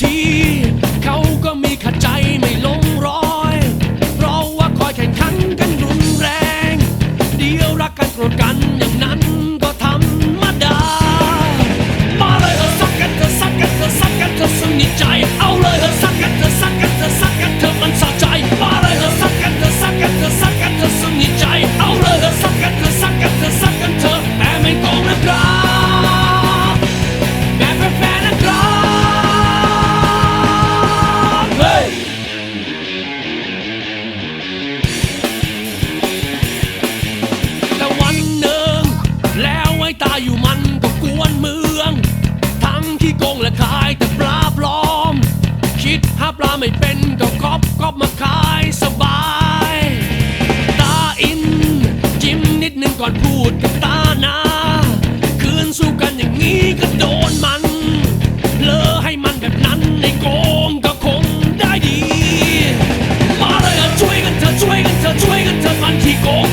guilty อยู่มันก็กวนเมือง ทั้งที่โกงและขายแต่ปลาปลอม คิดหาปลาไม่เป็นก็ก๊อบก๊อบมาขายสบาย ตาอิน จิ้มนิดนึงก่อนพูดกับตานา คืนสู้กันอย่างนี้ก็โดนมัน เลอให้มันแบบนั้นในโกงก็คงได้ดี มาเลยช่วยกันเถอะช่วยกันเถอะช่วยกันเถอะมันที่โกง